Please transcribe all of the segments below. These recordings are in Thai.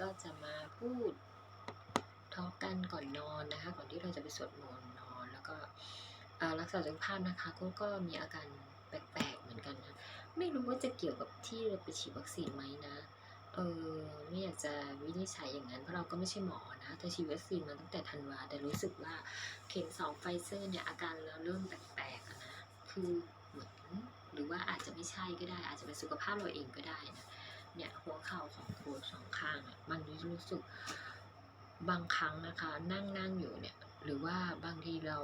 ก็จะมาพูดทอล์กกันก่อนนอนนะคะ ก่อนที่เราจะไปสวดมนต์นอน แล้วก็รักษาสุขภาพนะคะก็ก็มีอาการแปลกๆเหมือนกันนะ ไม่รู้ว่าจะเกี่ยวกับที่เราไปฉีดวัคซีนไหมนะเออไม่อยากจะวินิจฉัยอย่างนั้นเพราะเราก็ไม่ใช่หมอนะแต่ฉีดวัคซีนมาตั้งแต่ธันวาแต่รู้สึกว่าเข็มสองไฟเซอร์เนี่ยอาการเราเริ่มแปลกๆนะคือเหมือนหรือว่าอาจจะไม่ใช่ก็ได้ อาจจะเป็นสุขภาพเราเองก็ได้นะ เนี่ยหัวเข่าของโค้ชสองข้างอะมันรู้สึกบางครั้งนะคะ นั่งนั่งอยู่เนี่ย หรือว่าบางทีเรา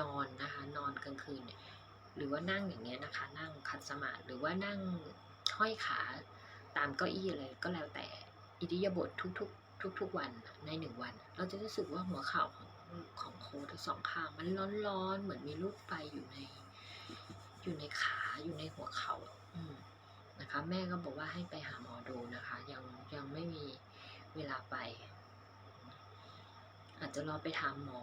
นอนนะคะ นอนกลางคืนเนี่ย หรือว่านั่งอย่างเงี้ยนะคะ นั่งขัดสมาธิหรือว่านั่งห้อยขาตามเก้าอี้อะไรก็แล้วแต่อิริยาบถทุก ๆ ทุก ๆ วันในหนึ่งวัน เราจะรู้สึกว่าหัวเข่าของของโค้ดทั้งสองข้างมันร้อนๆเหมือนมีลูกไฟอยู่ใน อยู่ในขาอยู่ในหัวเขา่า นะคะ แม่ก็บอกว่าให้ไปหาหมอดูนะคะ ยังยังไม่มีเวลาไป อาจจะรอไปถามหมอ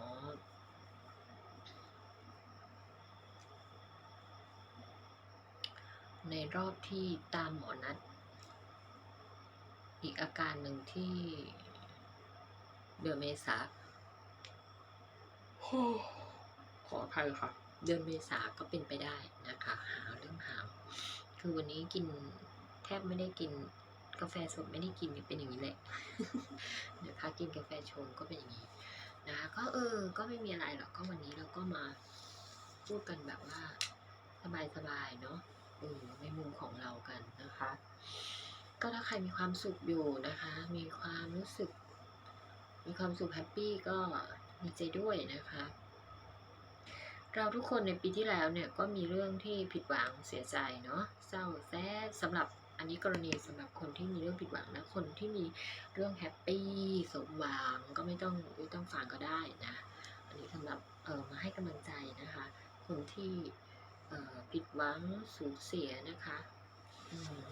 ในรอบที่ตามหมอนัด อีกอาการหนึ่งที่เดือนเมษาขออภัยค่ะ เดือนเมษาก็เป็นไปได้นะคะ หาเรื่องหาว คือวันนี้กินแทบไม่ได้กินกาแฟสดไม่ได้กินเป็นอย่างนี้แหละนะคะกินกาแฟชงก็เป็นอย่างนี้นะคะก็เออ ก็ไม่มีอะไรหรอกก็วันนี้เราก็มาพูดกันแบบว่าสบายๆเนาะอในมุมของเรากันนะคะ ก็ถ้าใครมีความสุขอยู่นะคะ มีความรู้สึก มีความสุขแฮปปี้ก็ดีใจด้วยนะคะ เราทุกคนในปีที่แล้วเนี่ยก็มีเรื่องที่ผิดหวังเสียใจเนาะเศร้าแซ่สำหรับอันนี้กรณีสำหรับคนที่มีเรื่องผิดหวังนะคนที่มีเรื่องแฮปปี้สมหวังก็ไม่ต้องไม่ต้องฟังก็ได้นะ อันนี้สำหรับเออมาให้กำลังใจนะคะ คนที่เอ่อผิดหวังสูญเสียนะคะอืม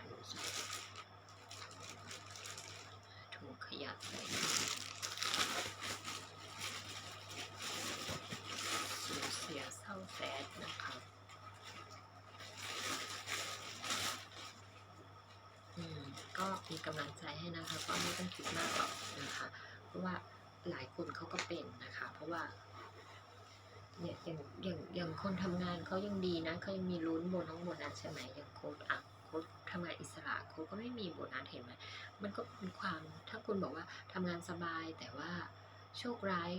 ถูสิถูขยับเลยสูญเสียเศร้า แสดนะคะอืมก็มีกำลังใจให้นะคะก็ไม่ต้องคิดมากหรอกนะคะ เพราะว่าหลายคนเขาก็เป็นนะคะ เพราะว่าเนี่ยอย่างอย่างอย่างคนทำงานเขายังดีนะเขายังมีลุ้นโบนัสโบนัสใช่ไหมอย่างโค้ดอะโค้ดทำงานอิสระโค้ดก็ไม่มีโบนัสเห็นไหมมันก็เป็นความถ้าคุณบอกว่าทำงานสบายแต่ว่าโชคร้าย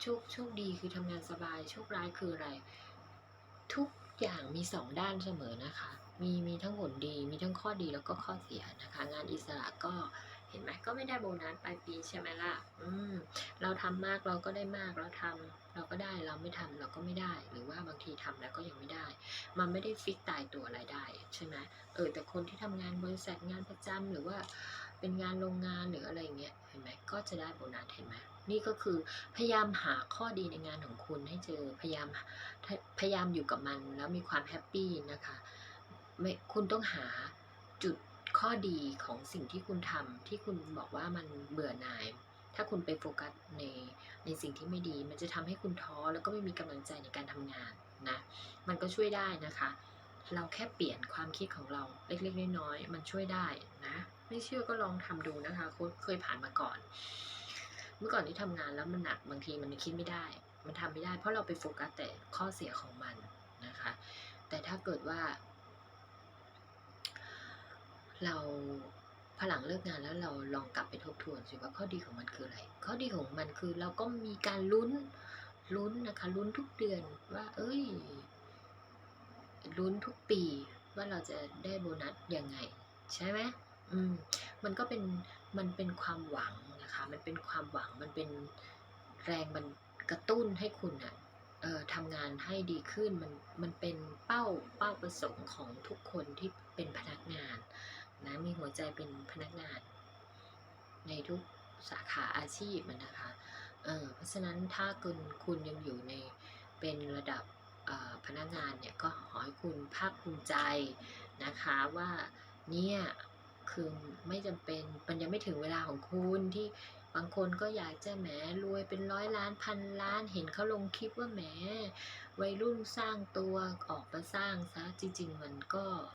โชคโชคดีคือทำงานสบาย โชคร้ายคืออะไร ทุกอย่างมีสองด้านเสมอนะคะ มีมีทั้งผลดี มีทั้งข้อดีแล้วก็ข้อเสียนะคะ งานอิสระก็เห็นไหมก็ไม่ได้โบนัสปลายปีใช่ไหมล่ะ อืม เราทำมากเราก็ได้มาก เราทำเราก็ได้ เราไม่ทำเราก็ไม่ได้ หรือว่าบางทีทำแล้วก็ยังไม่ได้ มันไม่ได้ฟิกตายตัวรายได้ใช่ไหมเออ แต่คนที่ทำงานบริษัทงานประจำหรือว่าเป็นงานโรงงานหรืออะไรเงี้ย เห็นไหมก็จะได้โบนัสเห็นไหม นี่ก็คือพยายามหาข้อดีในงานของคุณให้เจอพยายามพยายามอยู่กับมันแล้วมีความแฮปปี้นะคะไม่คุณต้องหาจุดข้อดีของสิ่งที่คุณทำที่คุณบอกว่ามันเบื่อหน่าย ถ้าคุณไปโฟกัสในในสิ่งที่ไม่ดี มันจะทำให้คุณท้อแล้วก็ไม่มีกำลังใจในการทำงานนะมันก็ช่วยได้นะคะ เราแค่เปลี่ยนความคิดของเราเล็กๆน้อยๆมันช่วยได้นะไม่เชื่อก็ลองทำดูนะคะค้ชเคยผ่านมาก่อน เมื่อก่อนที่ทำงานแล้วมันหนักบางทีมันคิดไม่ได้ มันทำไม่ได้ เพราะเราไปโฟกัสแต่ข้อเสียของมันนะคะ แต่ถ้าเกิดว่า เราพอหลังเลิกงานแล้วเราลองกลับไปทบทวนสิว่าข้อดีของมันคืออะไร ข้อดีของมันคือเราก็มีการลุ้นลุ้นนะคะลุ้นทุกเดือนว่า เอ้ยลุ้นทุกปีว่าเราจะได้โบนัสยังไง ใช่ไหมอืมมันก็เป็นมันเป็นความหวัง นะคะ มันเป็นความหวังมันเป็นแรงมันกระตุ้นให้คุณอะเอ่อทำงานให้ดีขึ้นมันมันเป็นเป้าเป้าประสงค์ของทุกคนที่เป็นพนักงานนะมีหัวใจเป็นพนักงาน ในทุกสาขาอาชีพมันนะคะเออเพราะฉะนั้นถ้าคุณคุณยังอยู่ในเป็นระดับพนักงานเนี่ยก็ขอให้คุณภาคภูมิใจนะคะว่าเนี่ย คือไม่จำเป็นมันยังไม่ถึงเวลาของคุณที่บางคนก็อยากจะแหมรวยเป็นร้อยล้านพันล้านเห็นเขาลงคลิปว่าแหมวัยรุ่นสร้างตัวออกมาสร้างซะจริง ๆ มันก็